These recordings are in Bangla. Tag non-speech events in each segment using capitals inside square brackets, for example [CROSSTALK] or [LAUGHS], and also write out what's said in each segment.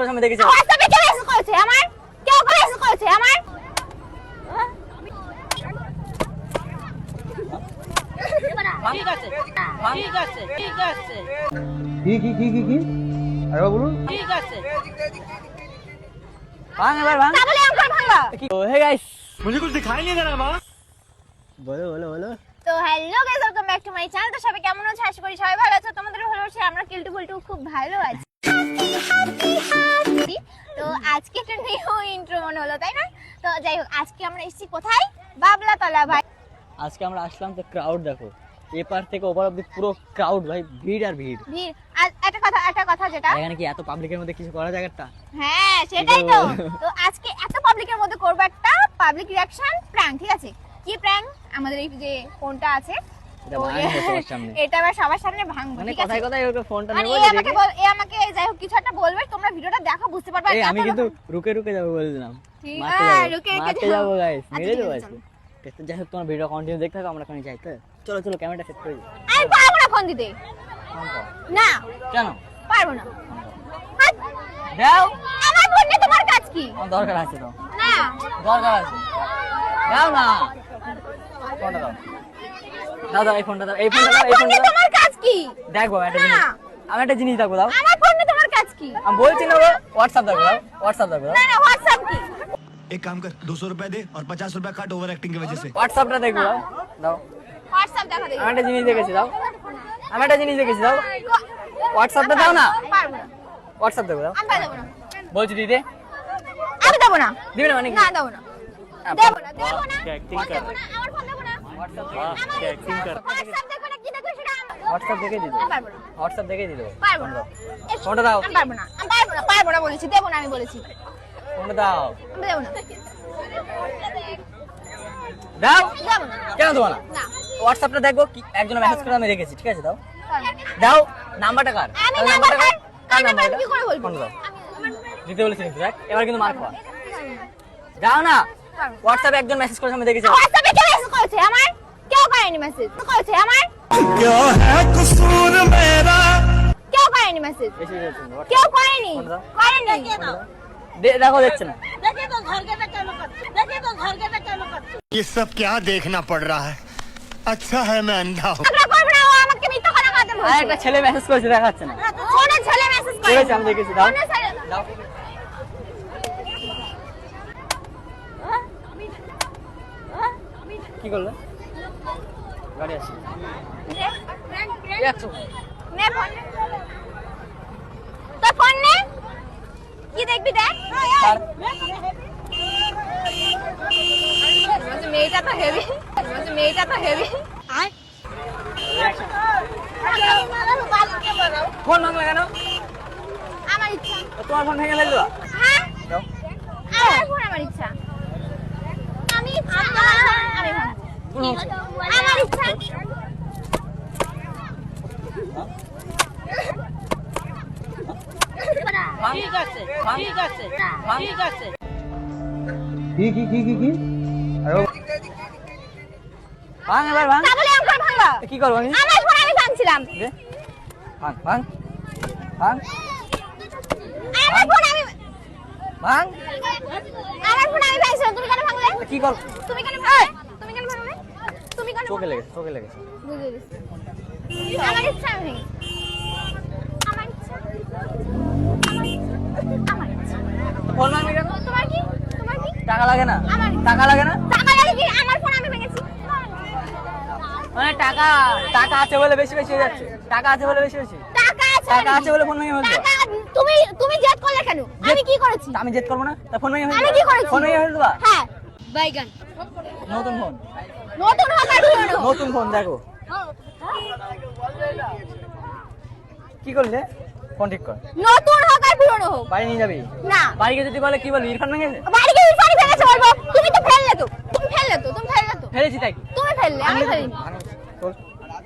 করেছে আমি দেখেছি হোয়াটসঅ্যাপে কে মেসেজ করেছে আমার কেউ কে মেসেজ করেছে আমার ঠিক আছে ঠিক আছে ঠিক আছে কি কি কি কি কি আরে বলুন ঠিক আছে ভাঙ এবার ভাঙ তা বলে আমার ভাঙবা কি হে গাইস मुझे कुछ दिखाई नहीं दे रहा माँ বলো বলো বলো তো hello guys welcome back to my channel তো সবাই কেমন আছো আশা করি সবাই ভালো আছো তোমাদের ভালোবাসি আমরা কিল্টু ফুলটু খুব ভালো আছি তো আজকে একটা নিউ ইন্ট্রো মনে হলো তাই না? তো যাই হোক আজকে আমরা এসেছি কোথায়? বাবলা তলা ভাই। আজকে আমরা আসলাম তো ক্রাউড দেখো। এপার থেকে ওপার অব্দি পুরো ক্রাউড ভাই ভিড় আর ভিড়। ভিড়। আর একটা কথা একটা কথা যেটা এখানে কি এত পাবলিকের মধ্যে কিছু করা জায়গাটা হ্যাঁ সেটাই তো। তো আজকে এত পাবলিকের মধ্যে করব একটা পাবলিক রিয়াকশন প্র্যাঙ্ক ঠিক আছে? কি প্র্যাঙ্ক আমাদের এই যে ফোনটা আছে এটা সামনে। এটা আবার সবার সামনে ভাঙবো মানে কথায় কথায় ওকে ফোনটা মানে নেব আমাকে বল এ আমাকে যাই হোক কিছু একটা বলবে তোমরা ভিডিওটা দেখো বুঝতে পারবে। আমি কিন্তু রুকে রুকে যাব বলছিলাম ঠিক, মারতে রুকে রুকে মারতে যাব। যাব গাইস আচ্ছা, মেরে ঠিক আজকে। ঠিক যাই হোক তোমার ভিডিও কন্টিনিউ দেখতে থাকো আমরা ওখানে যাই তো। চলো চলো ক্যামেরাটা সেট করে দিই। আমি পারব না ফোন দিতে। না। কেন? পারব না। দাও। আমার ফোন নিয়ে তোমার কাজ কি? দরকার আছে তো। না। দরকার আছে। দাও না। ফোনটা দাও। দাও দাও এই ফোনটা দাও এই ফোনটা দাও আমার এই ফোন ফোনটা নিয়ে দাও তোমার কাজ কি দেখবো একটা জিনিস না। আমি একটা জিনিস দেখবো দাও আমার ফোন নিয়ে তোমার কাজ কি আমি বলছি না হোয়াটসঅ্যাপ দেখবো দাও হোয়াটসঅ্যাপ দেখবো দাও না না হোয়াটসঅ্যাপ কি एक काम कर दो सौ रुपए दे और पचास रुपए काट ओवर एक्टिंग की वजह से হোয়াটসঅ্যাপটা দেখবো দাও দাও হোয়াটসঅ্যাপ দেখা দেখি আমি একটা জিনিস দেখেছি দাও আমি একটা জিনিস দেখেছি দাও হোয়াটসঅ্যাপটা দাও না পারবো না হোয়াটসঅ্যাপ দেখবো দাও আমি দেবো না বলছি দিদি আমি দেবো না দিবে না মানে কি? না দেবো না হ্যাঁ, দেবো না দেবো না क्या एक्टिंग ফোন कर দেবো না আমার ফোন দেবো না হোয়াটসঅ্যাপ দেখে হোয়াটসঅ্যাপ দেখে দাও। কেন না হোয়াটসঅ্যাপটা দেখব একজন মেসেজ করে আমি রেখেছি ঠিক আছে দাও। দাও নাম্বারটা কার নাম্বারটা ফোন দাও দেখ এবার কিন্তু দাও না হোয়াটসঅ্যাপে একজন মেসেজ করেছে আমি দেখেছি হোয়াটসঅ্যাপে কে মেসেজ করেছে আমার কেউ করেনি মেসেজ করেছে আমার क्या है कसूर मेरा কেউ করেনি মেসেজ বেশি বেশি হচ্ছে না, WhatsApp। কেউ করেনি ফোন দাও। করেনি দে- দেখো দেখছে না দেখে তো ঘর কেটে কেন করছে দেখে তো ঘর কেটে কেন করছে ये सब क्या देखना पड़ रहा है अच्छा है मैं अंधा हूँ ঝগড়া করবে না ও আমাকে মিথ্যা কথা কথা আর বলছে একটা ছেলে মেসেজ করেছে দেখাচ্ছে না ফোনে ছেলে মেসেজ করে করেছে আমি দেখেছি দাও কি করলে? গাড়ি একশো তোর ফোন নে। কি দেখবি দেখ। মেয়েটা তো হেভি মেয়েটা তো হেভি ফোন ভাঙলে কেন? আমার ইচ্ছা। তোমার ফোন ভেঙে ফেলল? হ্যাঁ। আমার ইচ্ছা আমি ইচ্ছা আমি ভাঙবো। আমার ইচ্ছা ঠিক আছে ঠিক আছে ঠিক আছে কি কি কি কি কি ভাঙ এবার ভাঙ তা আমার ভাঙবা কি করব আমি আমার ফোন আমি ভাঙছিলাম ভাঙ ভাঙ ভাঙ আমার ফোন আমি ভাঙ আমার ফোন আমি ভাঙছিলাম তুমি কেন ভাঙলে? কি কর? তুমি কেন ভাঙলে? চোখে লেগেছে চোখে লেগেছে। বুঝে গেছি। আমার ইচ্ছা আমি আমার ইচ্ছা আমার ইচ্ছা ফোন ভাঙলে কেন তোমার কি? তোমার কি? টাকা লাগে না? টাকা লাগে না? টাকা লাগে কি? আমার ফোন আমি ভেঙেছি। মানে টাকা টাকা আছে বলে বেশি বেশি হয়ে যাচ্ছে। টাকা আছে বলে বেশি বেশি। টাকা আছে টাকা আছে বলে ফোন ভেঙে টাকা তুমি তুমি জেদ করলে কেন? আমি কি করেছি? আমি জেদ করব না? তা ফোন ভেঙে আমি ফেলব কি করেছি? ফোন ভেঙে ফেলবা হ্যাঁ। বাইগান নতুন ফোন। নতুন হোক আর পুরনো নতুন ফোন দেখো। কি করলে? ফোন ঠিক কর। নতুন হোক আর পুরনো হোক। বাড়ি নিয়ে যাবি? না। বাড়ি গিয়ে যদি বলে কি বলবি ইরফান ভেঙেছে? বাড়ি গিয়ে ইরফানি ফেলেছে বলব। তুমি তো ফেললে তো। তুমি ফেললে তো তুমি ফেললে তো। ফেলেছি তাই তুমি ফেললে আমি ফেলিনি। তোল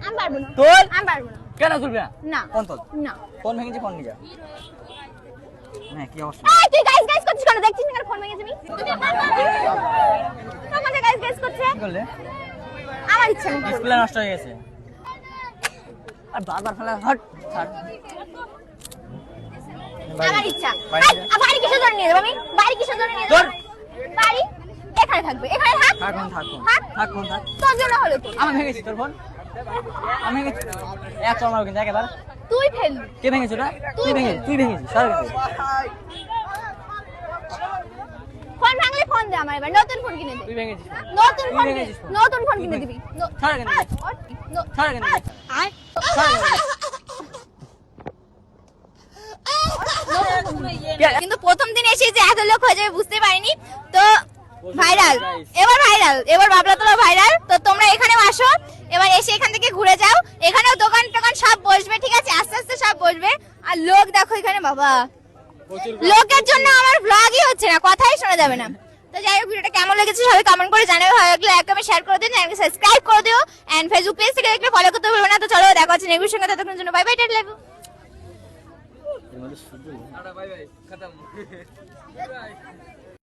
আমি পারব না। তোল আমি পারব না। কেন তুলবে না? না। ফোন তোল। না। ফোন ভেঙেছি ফোন নিয়ে যা। হ্যাঁ কি অবস্থা? এই তুই গাইস গাইস করছিস কেন? দেখছিস না ফোন ভেঙেছি আমি তোমাকে গাইস গাইস করছে? কি করলে? আমার ইচ্ছা নেই। ডিসপ্লে নষ্ট হয়ে গেছে। আর বারবার ফেলা হট ছাড়। আমার ইচ্ছা। বাড়ি। আই, আ, বাড়ি কিসের জন্য নিয়ে যাব আমি? বাড়ি কিসের জন্য নিয়ে যাব? বাড়ি এখানে থাকবে। এখানে থাক। থাকুন থাকুন। থাকুন থাক তোর জন্য হলো তো আমি ভেঙেছি তোর ফোন আমি ভেঙেছি। এক চল মারো কিন্তু একেবার তুই ফেলবি কে ভেঙেছি ওটা? তুই ভেঙেছিস তুই ভেঙেছিস সর ফোন ভাঙলে ফোন দে আমার এবার নতুন ফোন কিনে দে। তুই ভেঙেছিস নতুন ফোন নতুন ফোন কিনে দিবি। ন- ছাড় এখান থেকে। আ, ন- সর এখান থেকে। আয়। সর এখান থেকে। কে- কিন্তু প্রথম দিন এসে যে এত লোক হয়ে যাবে বুঝতে পারিনি। তো ভাইরাল। এবার ভাইরাল। এবার বাবলা তোলা ভাইরাল। তো তোমরা এখানেও আসো। এবার এসে এখান থেকে ঘুরে যাও। এখানেও দোকান টোকান সব বসবে ঠিক আছে আস্তে আস্তে সব বসবে আর লোক দেখো এখানে বাবা। লোকের জন্য আমার ব্লগই হচ্ছে না কথাই শোনা যাবে না। তো যাই হোক ভিডিওটা কেমন লেগেছে সবাই কমেন্ট করে জানাবে ভালো লাগলে এক কমে শেয়ার করে দিন চ্যানেলকে সাবস্ক্রাইব করে দিও এন্ড ফেসবুক পেজ থেকে দেখলে ফলো করতে ভুলবে না। তো চলো দেখা হচ্ছে নেগুর সঙ্গে ততক্ষণের জন্য বাই বাই টাটা লাভ। খতম বাই [LAUGHS] শুধু